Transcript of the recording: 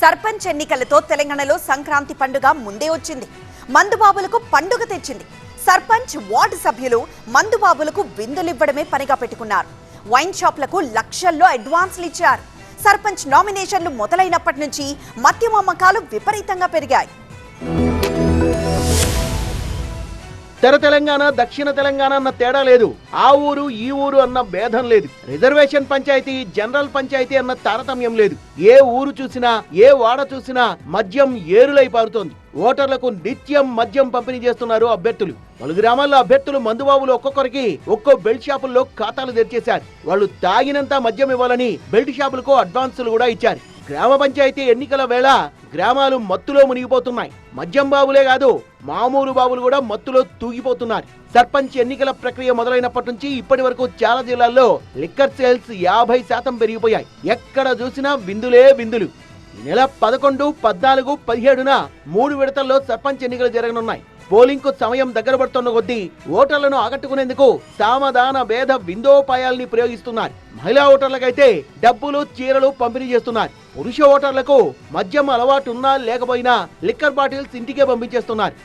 సర్పంచ్ ఎన్నికలతో తెలంగాణలో సంక్రాంతి పండుగ ముందే వచ్చింది. మందుబాబులకు పండుగ తెచ్చింది. సర్పంచ్ వార్డు సభ్యులు మందుబాబులకు విందులివ్వడమే పనిగా పెట్టుకున్నారు. వైన్ షాప్లకు లక్షల్లో అడ్వాన్స్లు ఇచ్చారు. సర్పంచ్ నామినేషన్లు మొదలైనప్పటి నుంచి మద్యం అమ్మకాలు విపరీతంగా పెరిగాయి. తెర తెలంగాణ దక్షిణ తెలంగాణ అన్న తేడా లేదు. ఆ ఊరు ఈ ఊరు అన్న భేదం లేదు. రిజర్వేషన్ పంచాయతీ జనరల్ పంచాయతీ అన్న తారతమ్యం లేదు. ఏ ఊరు చూసినా ఏ వాడ చూసినా మద్యం ఏరులై పారుతోంది. ఓటర్లకు నిత్యం మద్యం పంపిణీ చేస్తున్నారు అభ్యర్థులు. పలు గ్రామాల్లో అభ్యర్థులు మందుబాబులు ఒక్కొక్కరికి ఒక్కో బెల్ట్ షాపుల్లో ఖాతాలు తెరిచేశారు. వాళ్ళు తాగినంత మద్యం ఇవ్వాలని బెల్ట్ షాపులకు అడ్వాన్సులు కూడా ఇచ్చారు. గ్రామ పంచాయతీ ఎన్నికల వేళ గ్రామాలు మత్తులో మునిగిపోతున్నాయి. మద్యం బాబులే కాదు మామూలు బాబులు కూడా మత్తులో తూగిపోతున్నారు. సర్పంచ్ ఎన్నికల ప్రక్రియ మొదలైనప్పటి నుంచి ఇప్పటి వరకు చాలా జిల్లాల్లో లిక్కర్ సేల్స్ యాభై శాతం పెరిగిపోయాయి. ఎక్కడ చూసినా విందులే విందులు. ఈ నెల పదకొండు పద్నాలుగు పదిహేడున మూడు విడతల్లో సర్పంచ్ ఎన్నికలు జరగనున్నాయి. పోలింగ్కు సమయం దగ్గర పడుతున్న కొద్దీ ఓటర్లను ఆకట్టుకునేందుకు సామధాన భేద విందోపాయాల్ని ప్రయోగిస్తున్నారు. మహిళా ఓటర్లకైతే డబ్బులు చీరలు పంపిణీ చేస్తున్నారు. పురుష ఓటర్లకు మద్యం అలవాటు ఉన్నా లేకపోయినా లిక్కర్ బాటిల్స్ ఇంటికే పంపించేస్తున్నారు.